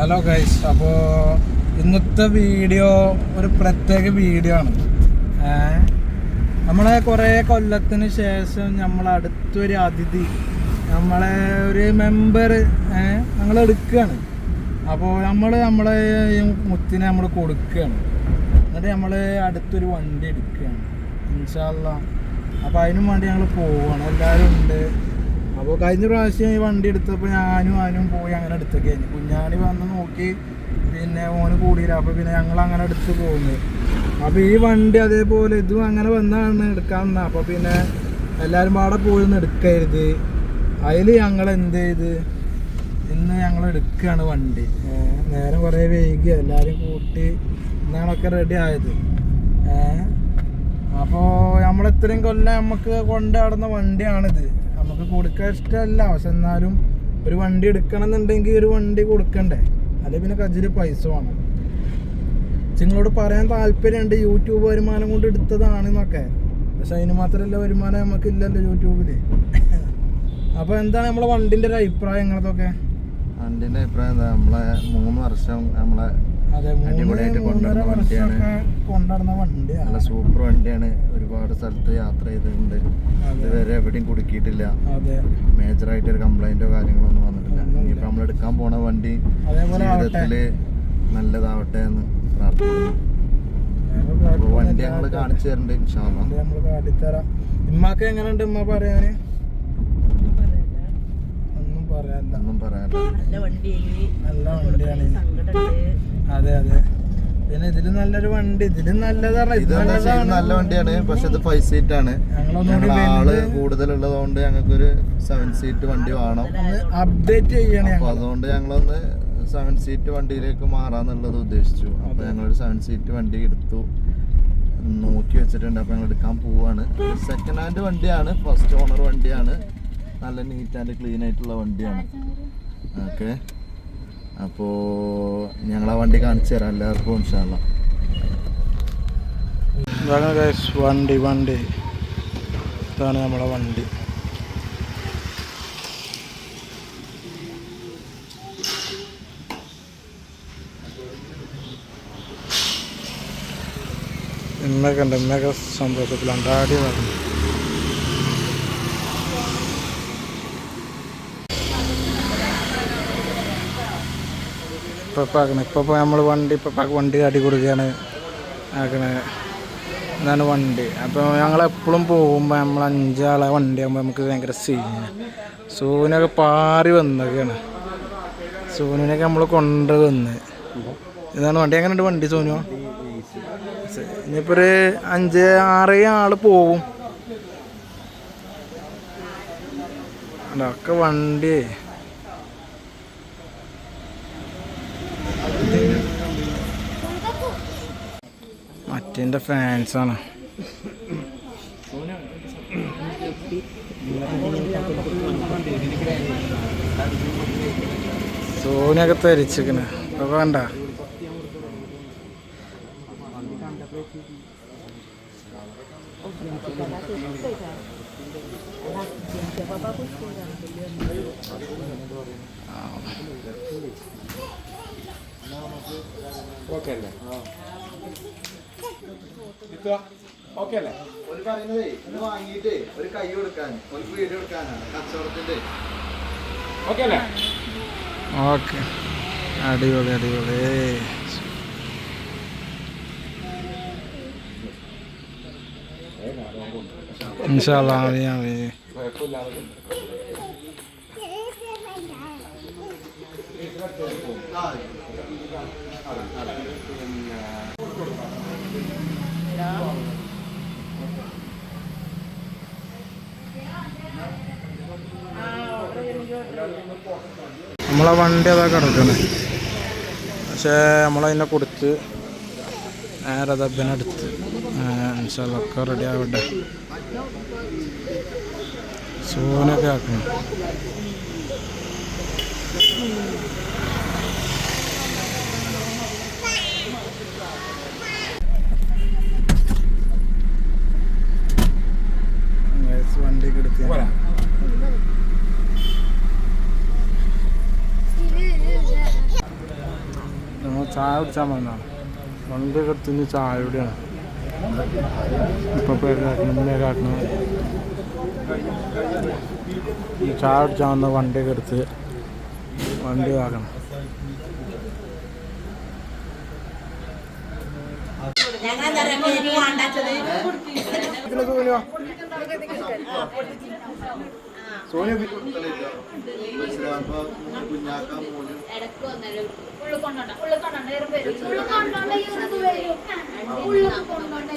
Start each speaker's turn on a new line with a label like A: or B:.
A: Hello guys അപ്പോൾ ഇന്നത്തെ video ഒരു പ്രത്യേക വീഡിയോ ആണ്. നമ്മളെ കുറേ കൊല്ലത്തിന് ശേഷം നമ്മളെ അടുത്തൊരു അതിഥി നമ്മളെ ഒരു മെമ്പർ ഞങ്ങൾ എടുക്കുകയാണ്. അപ്പോൾ നമ്മൾ നമ്മളെ മുത്തിനെ നമ്മൾ കൊടുക്കുകയാണ്. എന്നിട്ട് നമ്മൾ അടുത്തൊരു വണ്ടി എടുക്കുകയാണ്. ഇൻഷാല്ല അപ്പോൾ അതിനും വേണ്ടി ഞങ്ങൾ പോവുകയാണ് എല്ലാവരും ഉണ്ട്. അപ്പോൾ കഴിഞ്ഞ പ്രാവശ്യം ഈ വണ്ടി എടുത്തപ്പോൾ ഞാനും ആനും പോയി അങ്ങനെ എടുത്തൊക്കെ കുഞ്ഞാണി വന്ന് നോക്കി പിന്നെ ഓന് കൂടിയില്ല. അപ്പോൾ പിന്നെ ഞങ്ങൾ അങ്ങനെ എടുത്ത് പോകുന്നത് അപ്പോൾ ഈ വണ്ടി അതേപോലെ ഇതും അങ്ങനെ വന്നാണ് എടുക്കാൻ വന്നത് അപ്പോൾ പിന്നെ എല്ലാവരും പാടെ ഒന്ന് എടുക്കരുത്. അതിൽ ഞങ്ങൾ എന്ത് ചെയ്ത്? ഇന്ന് ഞങ്ങൾ എടുക്കുകയാണ് വണ്ടി. നേരം കുറേ വൈകി എല്ലാവരും കൂട്ടി ഇന്നാണൊക്കെ റെഡി ആയത്. അപ്പോൾ നമ്മൾ ഇത്രയും കൊല്ലം നമുക്ക് കൊണ്ടാടുന്ന വണ്ടിയാണിത്. നമുക്ക് കൊടുക്കാൻ ഇഷ്ടമല്ല. പക്ഷെ എന്നാലും ഒരു വണ്ടി എടുക്കണം എന്നുണ്ടെങ്കിൽ ഒരു വണ്ടി കൊടുക്കണ്ടേ? അല്ലെങ്കിൽ പിന്നെ കജ്ജിൽ പൈസ വേണം. നിങ്ങളോട് പറയാൻ താല്പര്യമുണ്ട് യൂട്യൂബ് വരുമാനം കൊണ്ട് എടുത്തതാണെന്നൊക്കെ പക്ഷെ അതിന് മാത്രമല്ല വരുമാനം നമുക്ക് ഇല്ലല്ലോ യൂട്യൂബിൽ അപ്പോൾ എന്താണ് നമ്മളെ വണ്ടിന്റെ ഒരു അഭിപ്രായം ഇങ്ങനത്തൊക്കെ
B: വണ്ടിന്റെ അഭിപ്രായം എന്താ? നമ്മളെ മൂന്ന് വർഷം നമ്മളെ അടിപൊളിയായിട്ട്
A: മൂന്നര
B: കൊണ്ടുവരുന്ന വണ്ടിയാണ്. നല്ല സൂപ്പർ വണ്ടിയാണ്. ഒരുപാട് സ്ഥലത്ത് യാത്ര ചെയ്തിട്ടുണ്ട്. ഇതുവരെ എവിടെയും കുടുക്കിയിട്ടില്ല. മേജറായിട്ട് ഒരു കംപ്ലൈന്റോ കാര്യങ്ങളോ ഒന്നും
A: വന്നിട്ടില്ല.
B: ഇനിയിപ്പോ നമ്മൾ എടുക്കാൻ പോണ വണ്ടി ജീവിതത്തിൽ നല്ലതാവട്ടെ എന്ന് പ്രാർത്ഥിക്കുന്നു. വണ്ടി ഞങ്ങൾ കാണിച്ചു തരണ്ട് ഇൻഷാല്ല
A: ഇമ്മക്ക് എങ്ങനെയുണ്ട് ഇമ്മ പറയാന്? പറയാനില്ല.
B: ഒന്നും പറയാനില്ല.
C: നല്ല
A: വണ്ടിയാണ്. അതെ അതെ. പിന്നെ ഇതിൽ നല്ലൊരു വണ്ടി. ഇതിലും നല്ലതാണ്. ഇത്
B: നല്ല വണ്ടിയാണ്. പക്ഷെ ഇത് ഫൈവ് സീറ്റ് ആണ്. ആൾ
A: കൂടുതലുള്ളതുകൊണ്ട്
B: ഞങ്ങൾക്ക് ഒരു ഞങ്ങൾക്കൊരു സെവൻ സീറ്റ് വണ്ടി വേണം.
A: ഒന്ന് അപ്ഡേറ്റ് ചെയ്യണേ
B: അപ്പൊ അതുകൊണ്ട് ഞങ്ങളൊന്ന് സെവൻ സീറ്റ് വണ്ടിയിലേക്ക് മാറാന്നുള്ളത് ഉദ്ദേശിച്ചു. അപ്പൊ ഞങ്ങളൊരു സെവൻ സീറ്റ് വണ്ടി എടുത്തു. നോക്കി വെച്ചിട്ടുണ്ട്. അപ്പൊ ഞങ്ങൾ എടുക്കാൻ പോവാണ്. സെക്കൻഡ് ഹാൻഡ് വണ്ടിയാണ്. ഫസ്റ്റ് ഓണർ വണ്ടിയാണ്. നല്ല നീറ്റ് ആൻഡ് ക്ലീൻ ആയിട്ടുള്ള വണ്ടിയാണ്. ഓക്കെ. അപ്പോൾ ഞങ്ങൾ ആ വണ്ടി കാണിച്ചു തരാം എല്ലാവർക്കും ഇൻഷാല്ല
A: ഇതാണ് വണ്ടി വണ്ടി. ഇതാണ് നമ്മളെ വണ്ടി. ഇമ്മയൊക്കെ ഉണ്ട് ഇമ്മയൊക്കെ സന്തോഷത്തിലാണ്. ഡാഡി ഇപ്പൊ ആക്കണേ. ഇപ്പൊ നമ്മൾ വണ്ടി ഇപ്പൊ വണ്ടി കാട്ടി കൊടുക്കുകയാണ് ആക്കണേ. ഇതാണ് വണ്ടി. അപ്പോൾ ഞങ്ങൾ എപ്പോഴും പോകുമ്പോൾ നമ്മൾ അഞ്ചാളെ വണ്ടി ആകുമ്പോൾ നമുക്ക് ഭയങ്കര സീനാണ് സൂനൊക്കെ പാറി വന്നൊക്കെയാണ്. സൂനിനൊക്കെ നമ്മൾ കൊണ്ടുവന്ന് ഇതാണ് വണ്ടി. എങ്ങനെയുണ്ട് വണ്ടി സോനു? ഇനിയിപ്പോൾ ഒരു അഞ്ച് ആറ് ആൾ പോവും. അതൊക്കെ വണ്ടി. മറ്റേന്റെ ഫാൻസാണ് സോനിയൊക്കെ തെരിച്ചിക്കണ് ഇപ്പൊ വേണ്ട.
B: ഒരു പറയുന്നതേ ഇത് വാങ്ങിയിട്ട് ഒരു കൈ കൊടുക്കാൻ ഒരു വീട് കൊടുക്കാനാണ് കച്ചവടത്തിന്റെ
A: ഓക്കെ അടിപൊളി അടിപൊളി. ഇൻഷാല്ലാ മതി മതി. നമ്മളെ വണ്ടി അതാ കിടക്കണേ. പക്ഷേ നമ്മളതിനെ കൊടുത്ത് നേരെ ദബിനെടുത്ത് ഒക്കെ റെഡി ആവട്ടെ. സൂനൊക്കെ ആക്കണം. വണ്ടി എടുത്ത് ചായ കുടിച്ചാൽ വന്നതാണ് വണ്ടി എടുത്തിന് ചായ കുടിയാണ്. ഇപ്പൊ കാട്ടണം ഈ ചായ കുടിച്ചാൽ വന്ന വണ്ടിയൊക്കെ എടുത്ത് വണ്ടി ആക്കണം സോനിയ
B: കുഞ്ഞാക്ക മോന്
D: ഉള്ളു കൊണ്ടോണ്ട ഉള്ളു കൊണ്ടോണ്ട ഉള്ളു കൊണ്ടോണ്ട ഉള്ളു കൊണ്ടോണ്ട